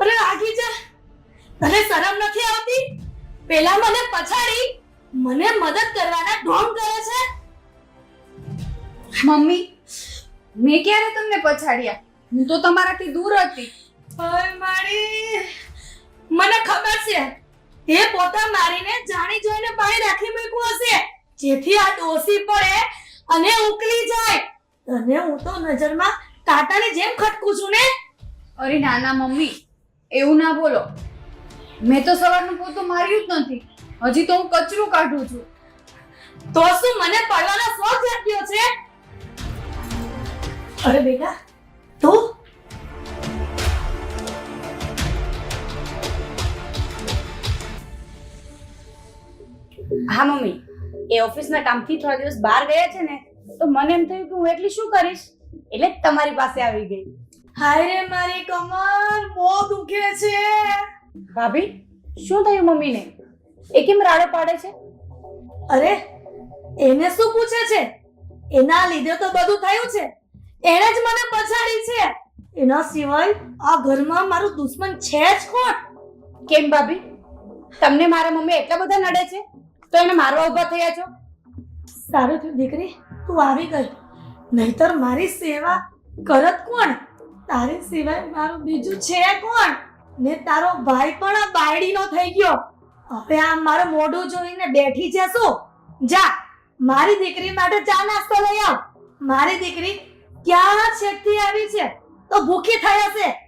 અરે આગી જા. તને શરમ નથી આવતી? પેલા મને પછાડી મને મદદ કરવાના ઢોંગ કરે છે. મમ્મી મેં ક્યારે તમને પછાડ્યા? હું તો તમારાથી દૂર હતી. ઓય મારી મને ખબર છે તે પોતા મારીને જાણી જોઈને પાણી રાખી મૂક્યું હશે. જેથી આ ડોસી પડે અને ઉકલી જાય. અને હું તો નજરમાં કાંટાની જેમ ખટકું છું ને? અરે નાના મમ્મી એવું ના બોલો. મેં તો સવારનું પોતું માર્યું જ નથી. હજી તો હું કચરું કાઢું છું. તો શું મને પડવાનો શોખ લાગ્યો છે? અરે બેટા તો? હા મમ્મી એ ઓફિસના કામથી થોડા દિવસ બહાર ગયા છે ને તો મને એમ થયું કે હું એટલી શું કરીશ? એટલે જ તમારી પાસે આવી ગઈ. હાય રે મારી કમર બહુ દુખે છે. ભાભી શું થયું મમ્મીને? એ કેમ રાડો પાડે છે? અરે એને શું પૂછે છે? એના લીધે તો બધું થયું છે. એણે જ મને પછાડી છે. એના સિવાય આ ઘરમાં મારું દુશ્મન છે જ કોણ? કેમ ભાભી? તમને મારા મમ્મી એટલા બધા નડે છે? તો એને મારવા ઊભા થયા છો? સારું થયું દીકરી. તું આવી ગઈ. નહીતર મારી સેવા કરત કોણ? તારી સિવાય મારું બીજું છે કોણ? ને તારો ભાઈ પણ આ બાયડીનો થઈ ગયો. હવે આ મારું મોઢું જોઈને બેઠી જશો. જા, મારી દીકરી માટે ચા નાસ્તો લઈ આવ. મારી દીકરી ક્યાં છેકથી આવી છે? તો ભૂખી થઈ હશે.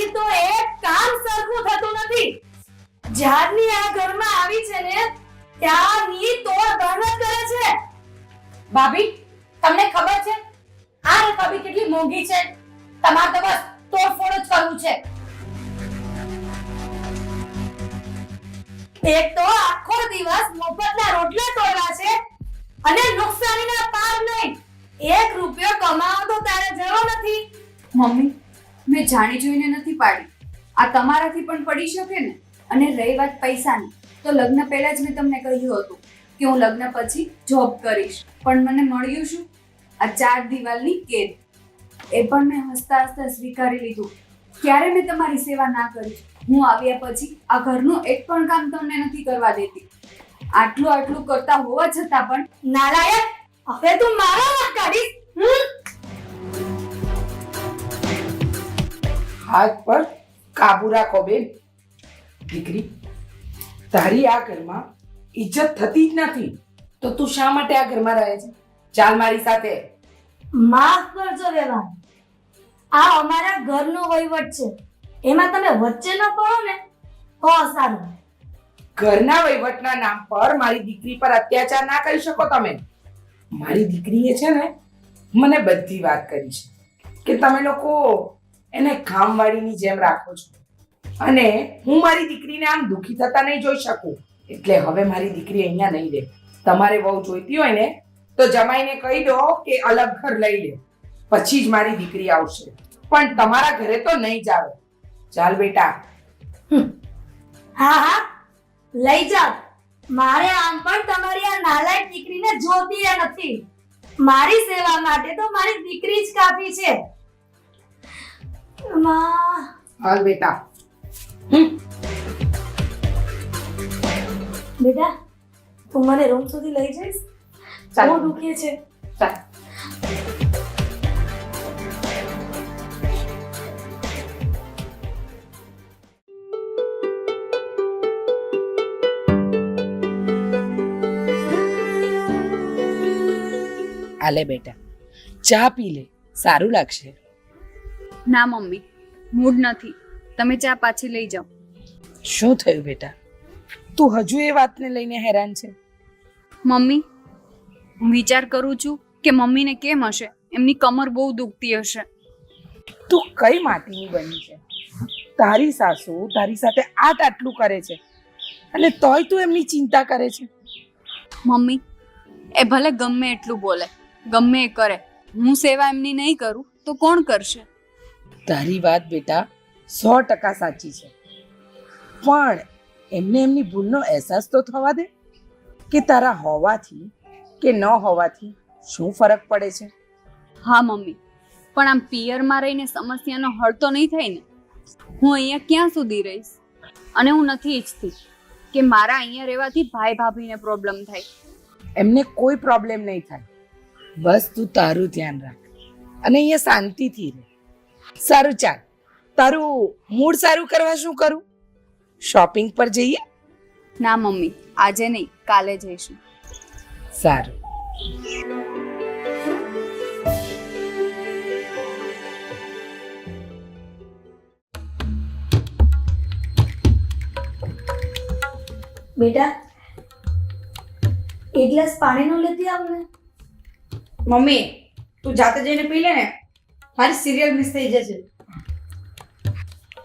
આનાથી તો એક કામ સરખું થતું નથી. જ્યારની આ ઘરમાં આવી છે ને ત્યારની તોડ મહેનત કરે છે. ભાભી, તમને ખબર છે, આ રકાબી કેટલી મોંઘી છે? તમારે તો બસ તોડફોડ જ કરવું છે. એક તો આખો દિવસ મફતના રોટલા તોડવા છે અને નુકસાનીના પાર નહીં. એક રૂપિયો કમાવો તો તારે જરૂર નથી. મમ્મી મેં જાણી જોઈને નથી પાડી. આ તમારાથી પણ પડી શકે ને? અને રહી વાત પૈસાની. તો લગ્ન પહેલા જ મેં તમને કહ્યું હતું કે હું લગ્ન પછી જોબ કરીશ. પણ મને મળ્યું શું? આ ચાર દિવાલની કેદ. એ પણ મેં હસતા હસતા સ્વીકારી લીધું. ક્યારે મેં તમારી સેવા ના કરી? હું આવ્યા પછી આ ઘરનું એક પણ કામ તમને નથી કરવા દેતી. આટલું આટલું કરતા હોવા છતાં પણ નાલાયક હવે તું મારો વાંક કાઢીશ. હાથ પર કાબુ રાખો બેન. દીકરી તારી આ ઘરમાં ઇજ્જત થતી જ નથી. તો તું શા માટે આ ઘરમાં રહે છે? ચાલ મારી સાથે. માફ કરજો વેવાણ. આ અમારા ઘરનો વહીવટ છે. એમાં તમે વચ્ચે ન પડો ને તો સારું ઘરના વહીવટના નામ પર મારી દીકરી પર અત્યાચાર ના કરી શકો તમે. મારી દીકરીએ છે ને મને બધી વાત કરી છે. કે તમે લોકો એને કામવાળીની જેમ રાખો છો. અને હું મારી દીકરીને આમ દુઃખી થતા નહીં જોઈ શકું. એટલે હવે મારી દીકરી અહીંયા નહીં રહે. તમારે બહુ જોઈતી હોય ને, તો જમાઈને કહી દો કે અલગ ઘર લઈ લે. પછી જ મારી દીકરી આવશે. પણ તમારા ઘરે તો નહીં જ ચાલ બેટા. હા હા. લઈ જાઓ. મારે આમ પણ તમારી આ નાલાયક દીકરીને જોતી નથી. મારી સેવા માટે તો મારી દીકરી જ કાફી છે. હાલ બેટા. બેટા તું મને રૂમ સુધી લઈ જઈશ? ચાલો. બહુ દુખે છે. ચાલ. આલે બેટા. ચા પી લે. સારું લાગશે. ના મમ્મી મૂડ નથી. તમે ચા પાછી લઈ જાઓ. શું થયું બેટા? તું હજુ એ વાતને લઈને હેરાન છે? મમ્મી હું વિચાર કરું છું કે મમ્મીને કેમ હશે? એમની કમર બહુ દુખતી હશે. તું કઈ માટીની બની છે? તારી સાસુ તારી સાથે આટ આટલું કરે છે અને તોય તું એમની ચિંતા કરે છે? મમ્મી એ ભલે ગમે એટલું બોલે ગમે એ કરે હું સેવા એમની નહીં કરું તો કોણ કરશે? તારી વાત બેટા સો ટકા સાચી છે. પણ એમને એમની ભૂલનો અહેસાસ તો થવા દે કે તારા હોવાથી કે ન હોવાથી શું ફરક પડે છે? હા મમ્મી. પણ આમ પિયરમાં રહીને સમસ્યાનો હળ તો નહીં થાય ને? હું અહીંયા ક્યાં સુધી રહીશ? અને હું નથી ઈચ્છતી કે મારા અહીંયા રહેવાથી ભાઈ ભાભીને પ્રોબ્લેમ થાય. એમને કોઈ પ્રોબ્લેમ નહીં થાય. બસ તું તારું ધ્યાન રાખ. અને અહીંયા શાંતિથી રહે. સારું ચાલ. તારું મૂડ સારું કરવા શું કરું? શોપિંગ પર જઈએ? ના મમ્મી આજે નહીં કાલે જઈશું. સારું. બેટા એક ગ્લાસ પાણીનો લેતી આવને મમ્મી તું જાતે જઈને પી લે ને. મારી સિરિયલ મિસ થઈ જશે.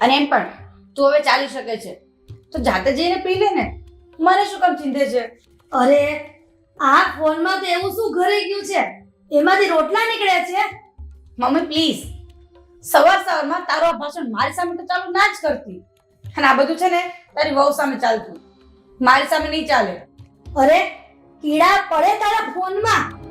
અને એમ પણ તું હવે ચાલી શકે છે. તો જાતે જઈને પી લે ને. મને શું કામ ચિંતે છે? અરે આ ફોનમાં તો એવું શું ઘરે ગયું છે? એમાંથી રોટલા નીકળ્યા છે? મમ્મી પ્લીઝ સવાર સવારમાં તારો આ ભાષણ મારી સામે તો ચાલુ ના જ કરતી. અને આ બધું છે ને તારી વહુ સામે ચાલતું. મારી સામે નહીં ચાલે. અરે કીડા પડે તારા ફોનમાં?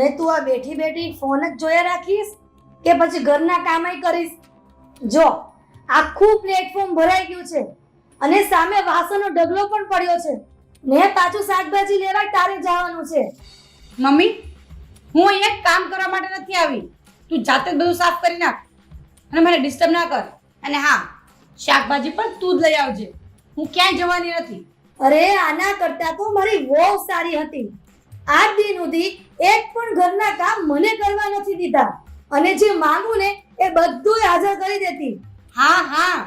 અને તું આ બેઠી બેઠી ફોન જ જોયા રાખીશ કે પછી ઘરના કામય કરીશ? જો આખું પ્લેટફોર્મ ભરાઈ ગયું છે અને સામે વાસણનો ઢગલો પણ પડ્યો છે. ને પાછું શાકભાજી લેવા તારે જવાનું છે. મમ્મી હું અહીંયા કામ કરવા માટે નથી આવી. તું જાતે જ બધું સાફ કરી નાખ અને મને ડિસ્ટર્બ ના કર. અને હા શાકભાજી પણ તું જ લઈ આવજે. હું ક્યાંય જવાની નથી. અરે આના કરતા તો મારી વહુ સારી હતી. આજ દિન સુધી એક પણ ઘરના કામ મને કરવા નથી દીધા. અને જે માંગુ ને એ બધું હાજર કરી દેતી. હા હા.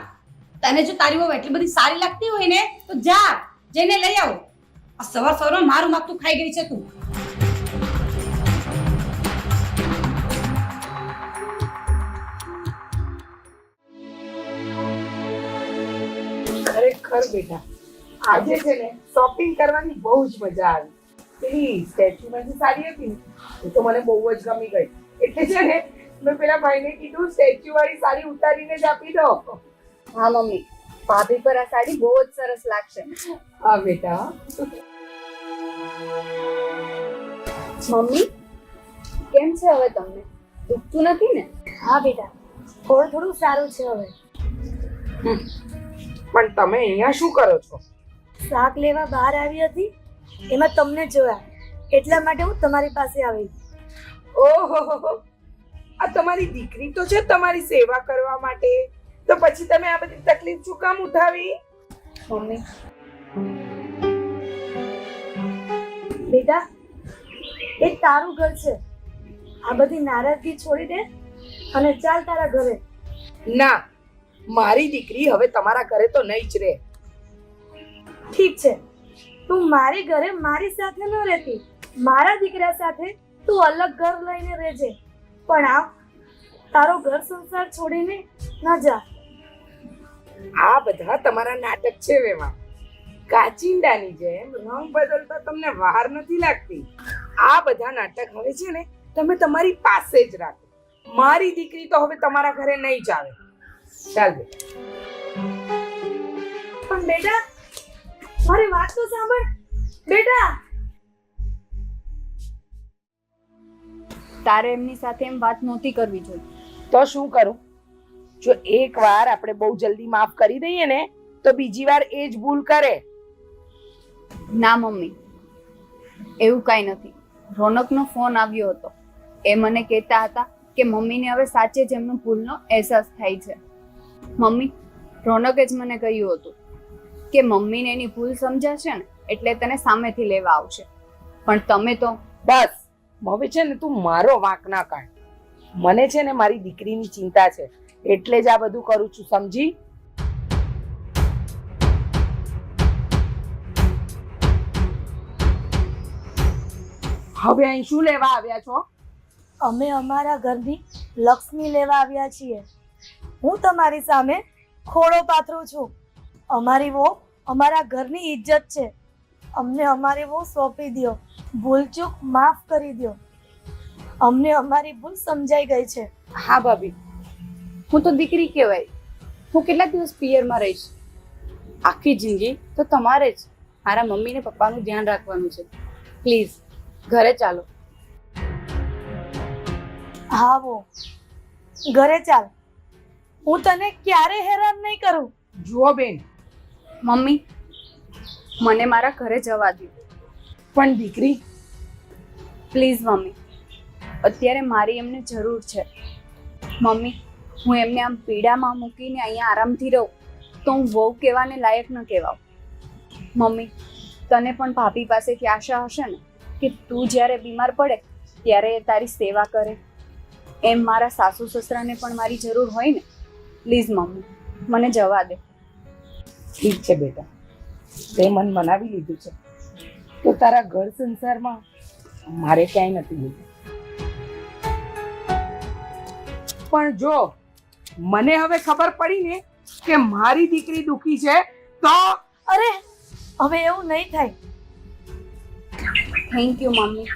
તને જો તારી વહુ એટલી બધી સારી લાગતી હોય ને તો જા જઈને લઈ આવો. આ સવાર સવારમાં મારું માથું ખાઈ ગઈ છે તું. ખરેખર બેટા આજે છે ને શોપિંગ કરવાની બહુ જ મજા આવી. પેલી સ્ટેચ્યુ જે સારી હતી એ તો મને બહુ જ ગમી ગઈ. એટલે છે ને મેં પેલા ભાઈને કીધું સ્ટેચ્યુ વાળી સાડી ઉતારીને જ આપી દો. હા મમ્મી. ભાભી પર આ સાડી બહુ જ સરસ લાગશે. હા બેટા. મમ્મી કેમ છે હવે તમને? દુખતું નથી ને? હા બેટા. થોડું થોડું સારું છે હવે. પણ તમે અહીંયા શું કરો છો? શાક લેવા બહાર આવી હતી. એમાં તમને જોયા. એટલા માટે હું તમારી પાસે આવી. ઓહો આ તમારી દીકરી તો છે તમારી સેવા કરવા માટે. તો પછી તમે આ બધી તકલીફ શું કામ ઉઠાવી? મમ્મી. બેટા એ તારું ઘર છે. આ બધી નારાજગી છોડી દે અને ચાલ તારા ઘરે. ના મારી દીકરી હવે તમારા ઘરે તો નહીં જ રહે. ઠીક છે. તું મારી ઘરે મારી સાથે ન રહેતી. મારા દીકરા સાથે તું અલગ ઘર લઈને રહેજે. પણ આ તારો ઘર સંસાર છોડીને ન જા. આ બધા તમારા નાટક છે વેવા કાચિંડાની જેમ રંગ બદલતા તમને વાર નથી લાગતી. આ બધા નાટક હવે છે ને તમે તમારી પાસે જ રાખો. મારી દીકરી તો હવે તમારા ઘરે નહીં જ આવે. ચાલ પણ બેટા મારી વાત તો સાંભળ. બેટા. તારે એમની સાથે એમ વાત નહોતી કરવી જોઈએ તો શું કરું? જો એક વાર આપણે બહુ જલ્દી માફ કરી દઈએ ને તો બીજી વાર એ જ ભૂલ કરે. ના મમ્મી. એવું કાંઈ નથી. રોનકનો ફોન આવ્યો હતો. એ મને કહેતા હતા કે મમ્મીને હવે સાચે જ એમનો ભૂલનો અહેસાસ થાય છે. મમ્મી રોનકે જ મને કહ્યું હતું કે મમ્મીને એની ભૂલ સમજાશે ને એટલે તને સામેથી લેવા આવશે. પણ તમે તો બસ હવે છે ને તું મારો વાંક ના કાઢ. મને છે ને મારી દીકરીની ચિંતા છે એટલે જ આ બધું કરું છું સમજી? હવે અહીં શું લેવા આવ્યા છો? અમે અમારા ઘરની લક્ષ્મી લેવા આવ્યા છીએ. હું તમારી સામે ખોડો પાથરું છું. અમારી વો અમારા ઘરની ઇજ્જત છે. અમને અમારી વો સોંપી દો ભૂલચૂક માફ કરી દો અમને અમારી ભૂલ સમજાઈ ગઈ છે. હા ભાભી. હું તો દીકરી કહેવાય. હું કેટલા દિવસ પિયરમાં રહીશ? આખી જિંદગી તો તમારે જ. મારા મમ્મી ને પપ્પાનું ધ્યાન રાખવાનું છે. પ્લીઝ ઘરે ચાલો. હા વો ઘરે ચાલ. હું તને ક્યારે હેરાન નહીં કરું? જુઓ બેન મમ્મી મને મારા ઘરે જવા દો પણ દીકરી? પ્લીઝ મમ્મી અત્યારે મારી એમને જરૂર છે. મમ્મી હું એમને આમ પીડામાં મૂકીને અહીંયા આરામથી રહું તો હું વહુ કહેવાને લાયક ન કહેવાઉં. મમ્મી તને પણ ભાભી પાસેથી આશા હશે ને કે તું જ્યારે બીમાર પડે ત્યારે એ તારી સેવા કરે. એમ મારા સાસુ સસરાને પણ મારી જરૂર હોય ને. પ્લીઝ મમ્મી મને જવા દે. ઠીક છે બેટા. તે મન મનાવી લીધું છે. તો તારા ઘર સંસારમાં મારે ક્યાંય નથી લીધું પણ જો મને હવે ખબર પડી ને કે મારી દીકરી દુખી છે તો અરે હવે એવું નહીં થાય. Thank you mummy.